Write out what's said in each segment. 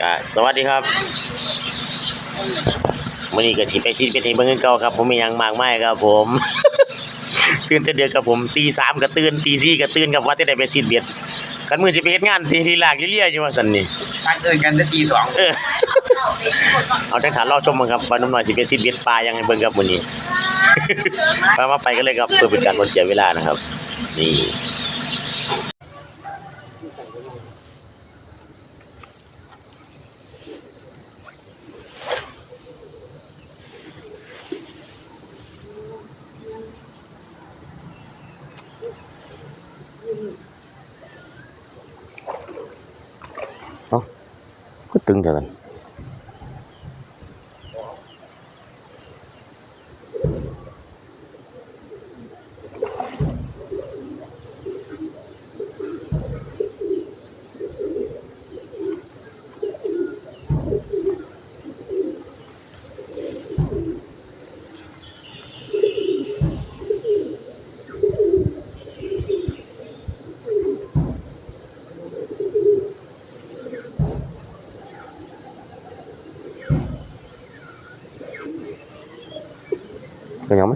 ก็สวัสดีครับวันนี้ก็ที่ไปซีดเป็นที่เบิ่งคือเก่าครับ ผมมีหยังมากมายครับ ผมตื่นแต่เดือกครับผมตีสามก็ตื่นตีสี่ก็ตื่นครับว่าจะได้ไปซีดเบียดกันมือสิไปเฮ็ดงานที่ที่ลากเลี่ยๆอยู่ว่าซั่นนี่ตั้งเอินกันจะตีสองเออเอาจังฐานรอชมมันครับว่าน้ำหน่อยสิไปซีดเบียดปลายังไงเบิ่งครับมื้อนี้มามาไปกันเลยครับเพื่อเป็นการบ่เสียเวลานะครับนี่ ก็ตึง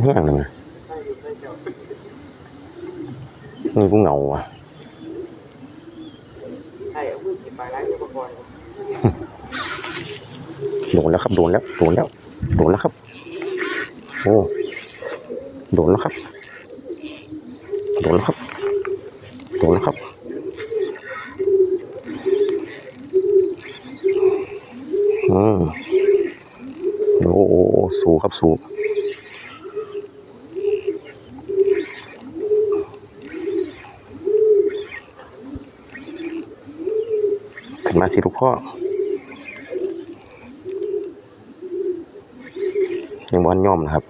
แห้งเลยนะนี่กูเหงาอะใช่เอามือหยิบไปไล่อุปกรณ์โดนแล้วครับ โดนแล้ว โดนแล้ว โดนแล้วครับ โอ้ โดนแล้วครับ โดนแล้วครับ โดนแล้วครับ อืมโอ้โอ้โอ้สูบครับสูบ มาสิลูกพ่อ ยังบอนย่อมนะครับ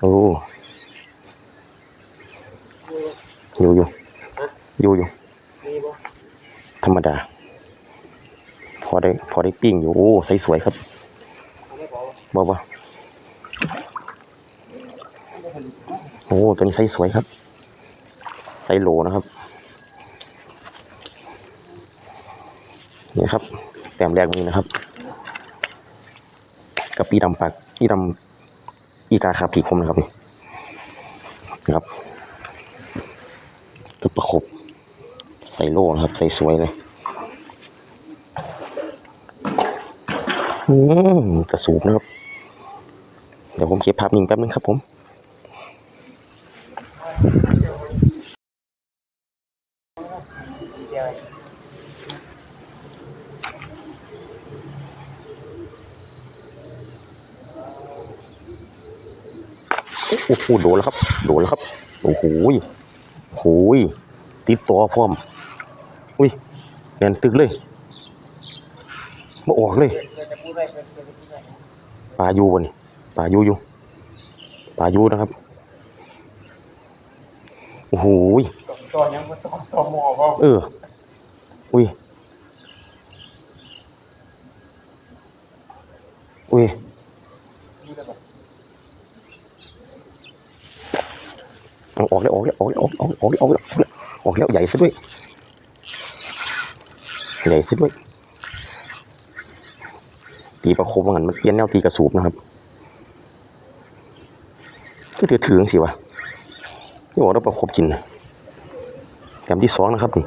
โอ้ อยู่อยู่อยู่อยู่มีบ่ธรรมดา พอได้ พอได้ปิ้งอยู่ โอ้ ใสสวยครับเขาไม่บอกบ่บ่โอ้ ตัวนี้ไซส์สวยครับไซส์โหลนะครับ นี่ครับ แต้มแรกนี้นะครับ กับอีดำปากอีดำอีกาคาผีคมนะครับนี่นะครับก็ประคบใส่โล่นะครับ ใส่สวยเลยอืมกระสูบนะครับ เดี๋ยวผมเก็บภาพนิ่งแป๊บนึงครับผมเดียว โอ้โหโดนแล้วครับ โดนแล้วครับ โอ้โหโอ้โหยติดตัวพร้อม อุ้ยแน่นตึกเลยมาออกเลยปลาอยูวะนี่ปลาอยู่อยู่ปลาอยู่นะครับ โอ้โหตอนยังต้องต่อหมอบ่เออ อุ้ยอุ้ย พูดได้บ่ เออกแล้วออกแล้วออกแล้วออกออกออกแล้วออกแล้วออกแล้วใหญ่ซะด้วยใหญ่ซะด้วยตีประคมว่างันมันเปลี่ยนแนวตีกระสูบนะครับก็ถือถืองสิวะนี่บอกเราประคบกินนะแถมที่สองนะครับนี่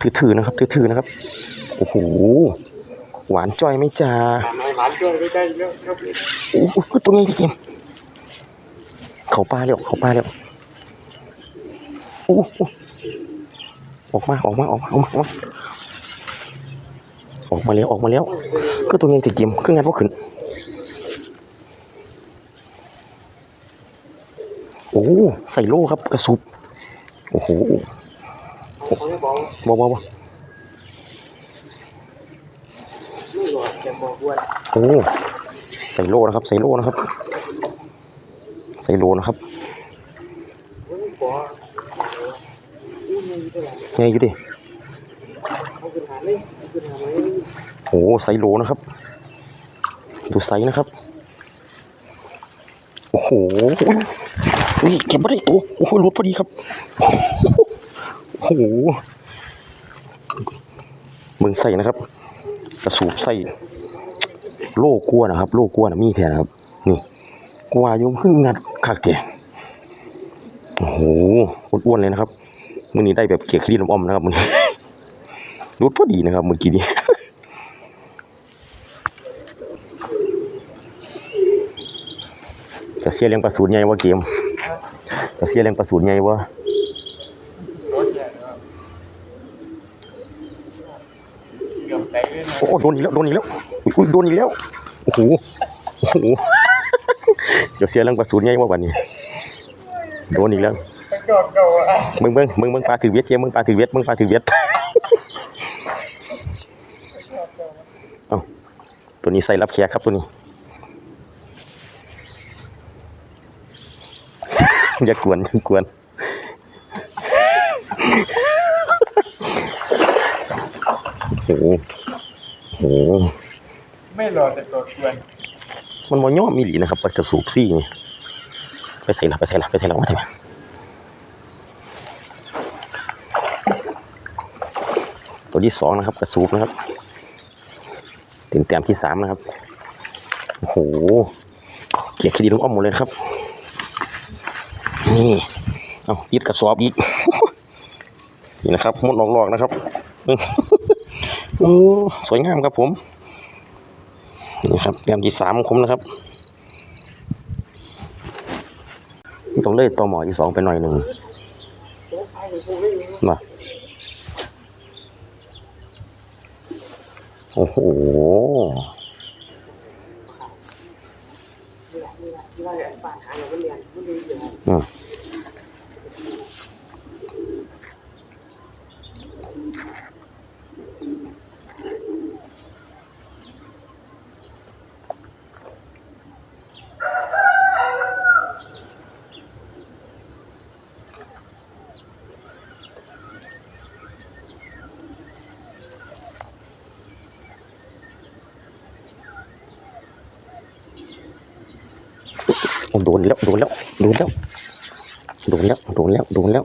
ถือถือนะครับถือถือนะครับโอ้โหหวานจ้อยไม่จ้าหลานช่วยไม่ได้เยอะครับโอ้โหตัวนี้พี่เกมเขาปลาแล้วเขาปลาแล้ว อ้ออกมาออกมาออกมาออกมาออกมาออกมาแล้วออกมาแล้วก็ตัวนี้พี่เกมเครื่องงานพวกขึ้นโอ้ใส่โล่ครับกระสุบโอ้โหเขาบอกว้าบ้าบ้าวไม่หลอดจะบอกว่าโอ้ใส่โล่นะครับ ใส่โล่นะครับ ใส่โล่นะครับ ไม่บอกอู้มีเท่า ไงอยู่ดิเขาขึ้นหาเลยขึ้นหาไหมโอ้ไซโลนะครับ ดูไซส์นะครับ โอ้โหอุ้ยเก็บไม่ได้ตัวโอ้โหรุดพอดีครับ โอ้โหมึงใส่นะครับ กระสูบใส่โล่กลัวนะครับ โล่กลัวนะมีแทนนะครับ นี่กวอยุ่งพึ่งงัดคักแกโอ้โหอ้วนๆเลยนะครับ มือนี้ได้แบบเกียร์คลีนอ้อมนะครับมือนี้รถพอดีนะครับเมื่อกี้นี้จะเสียเลี้ยงปลาสูนใหญ่ว่าเกมจะเสียเลี้ยงปลาสูนใหญ่ว่ารถใหญ่นะโอ้โดนอีกแล้วโดนอีกแล้วอุ้ยโดนอีกแล้วโอ้โหโอ้โหจะเสียเลี้ยงปลาสูนใหญ่ว่าวันนี้โดนอีกแล้ว ไปจอดเก่าอะมึงเบิ้งมึงเบิ้งปลาถือเวียดเกมมึงปลาถือเวียดมึงปลาถือเวียดเอาตัวนี้ใส่รับแขกครับตัวนี้ อย่ากวนอย่ากวนโอ้โหโอ้โหไม่รอแต่ตัวกวนมันมอย่อมีหลีนะครับปลากระสูบซี่นี่ไปใส่ละไปใส่ละไปใส่ละว่าทำไมตัว ที่สองนะครับกระสูบนะครับ ถึงแต้มที่สามนะครับโอ้โหเกียร์คดีลงอ้อมหมดเลยครับ นี่เอายึดกระสอบอีกนี่นะครับมดหลอกๆนะครับโอ้สวยงามครับผมนี่ครับแต้มที่สามของผมนะครับต้องเลยต่อหมอที่สองไปหน่อยหนึ่งมา โอ้โหอืม โอ้ดนแล้วโดนแล้วโดนแล้วโดนแล้วโดนแล้วโดนแล้ว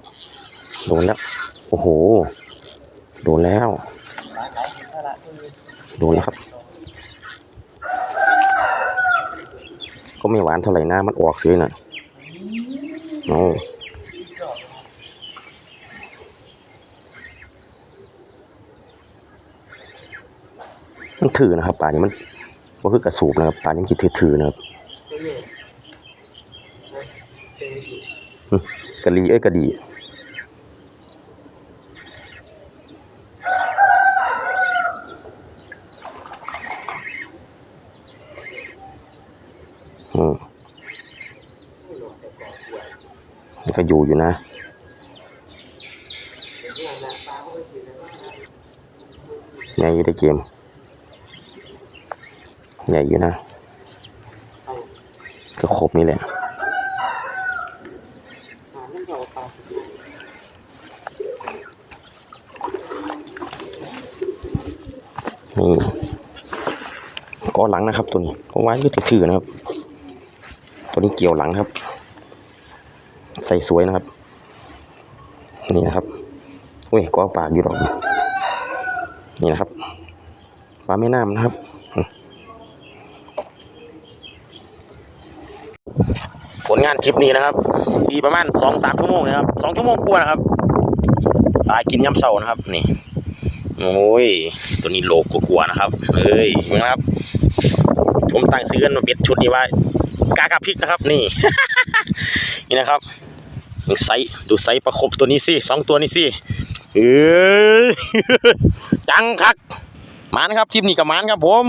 โดนแล้วโอ้โหโดนแล้วโดนแล้วครับ ก็ไม่หวานเท่าไหร่นะมันออกเสียหน่อยโอ้มันถือนะครับปลานี้มันก็คือกระสูบนะครับปลานี้มันคิดถือๆนะครับ กะลีเอ้ยกะดีอืมก็อยู่อยู่นะใหญ่อยู่ในเกมใหญ่อยู่นะ ก็ครบนี่แหละ นี่ กอหลังนะครับ ตัวนี้เพราะไว้ก็ถือๆนะครับ ตัวนี้เกี่ยวหลังครับ ใส่สวยนะครับ นี่นะครับอุ้ยกอปากอยู่ดอกนี่นะครับปลาแม่น้ำนะครับผลงานคลิปนี้นะครับมีประมาณสองสามชั่วโมงนะครับสองชั่วโมงกว่านะครับปลากินยำเสานะครับนี่ โอ้ย ตัวนี้โลกกลัวๆนะครับ เอ้ยนะครับ ผมตั้งซื้อกันมาเบ็ดชุดนี้ไว้กากาพริกนะครับ นี่ นี่นะครับไซส์ดูไซส์ประคบตัวนี้สิสองตัวนี้สิเอ้ยจังคักมานครับคลิปนี้กับมานครับผม